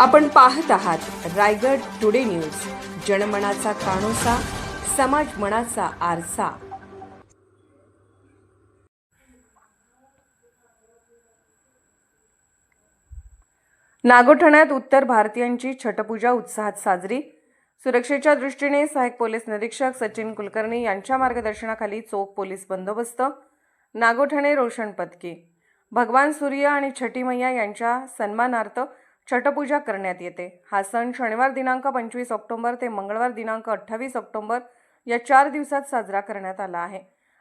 आपण पाहत आहात रायगड टुडे न्यूज. जनमनाचा कानोसा समाज मनाचा आरसा. नागोठण्यात उत्तर भारतीयांची छटपूजा उत्साहात साजरी. सुरक्षेच्या दृष्टीने सहाय्यक पोलीस निरीक्षक सचिन कुलकर्णी यांच्या मार्गदर्शनाखाली चोख पोलीस बंदोबस्त. नागोठणे रोशन पदकी भगवान सूर्य आणि छठी मैया यांच्या सन्मानार्थ छटपूजा करण्यात येते. हा सण शनिवार दिनांक पंचवीस ऑक्टोंबर ते मंगळवार दिनांक अठ्ठावीस ऑक्टोंबर या चार दिवसात साजरा करण्यात आला आहे.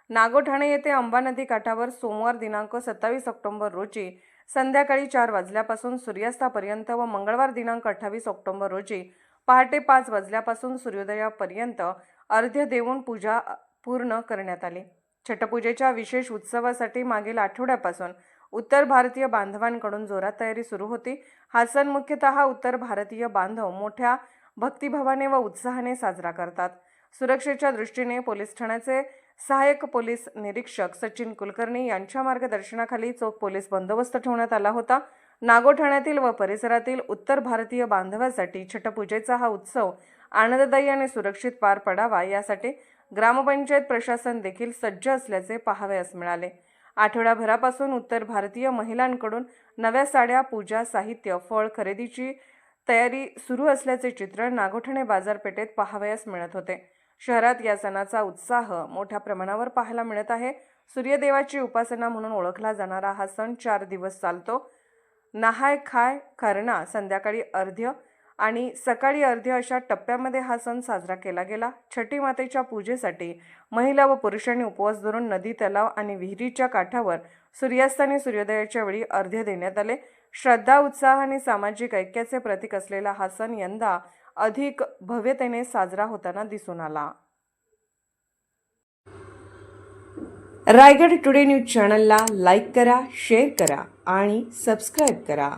नागोठाणे येथे अंबा नदी काठावर सोमवार दिनांक सत्तावीस ऑक्टोंबर रोजी संध्याकाळी चार वाजल्यापासून सूर्यास्तापर्यंत व मंगळवार दिनांक अठ्ठावीस ऑक्टोंबर रोजी पहाटे पाच वाजल्यापासून सूर्योदयापर्यंत अर्ध्य देऊन पूजा पूर्ण करण्यात आली. छटपूजेच्या विशेष उत्सवासाठी मागील आठवड्यापासून उत्तर भारतीय बांधवांकडून जोरात तयारी सुरू होती. हा सण मुख्यतः उत्तर भारतीय बांधव मोठ्या भक्तिभावाने व उत्साहाने साजरा करतात. सुरक्षेच्या दृष्टीने पोलीस ठाण्याचे सहाय्यक पोलीस निरीक्षक सचिन कुलकर्णी यांच्या मार्गदर्शनाखाली चोख पोलीस बंदोबस्त ठेवण्यात आला होता. नागोठाण्यातील व परिसरातील उत्तर भारतीय बांधवासाठी छटपूजेचा हा उत्सव आनंददायी आणि सुरक्षित पार पडावा यासाठी ग्रामपंचायत प्रशासन देखील सज्ज असल्याचे पाहावयास मिळाले. आठवड्याभरापासून उत्तर भारतीय महिलांकडून नव्या साड्या पूजा साहित्य फळ खरेदीची तयारी सुरू असल्याचे चित्र नागोठणे बाजारपेठेत पाहावयास मिळत होते. शहरात या सणाचा उत्साह मोठ्या प्रमाणावर पाहायला मिळत आहे. सूर्यदेवाची उपासना म्हणून ओळखला जाणारा हा सण चार दिवस चालतो. नहाय खाय खरणा संध्याकाळी अर्ध्य आणि सकाळी अर्ध्य अशा टप्प्यामध्ये हा सण साजरा केला गेला. छठी मातेच्या पूजेसाठी महिला व पुरुषांनी उपवास धरून नदी तलाव आणि विहिरीच्या काठावर सूर्यास्त आणि सूर्योदयाच्या वेळी अर्ध्य देण्यात आले. श्रद्धा उत्साह आणि सामाजिक ऐक्याचे प्रतीक असलेला हा सण यंदा अधिक भव्यतेने साजरा होताना दिसून आला. रायगड टुडे न्यूज चॅनलला लाईक करा शेअर करा आणि सबस्क्राईब करा.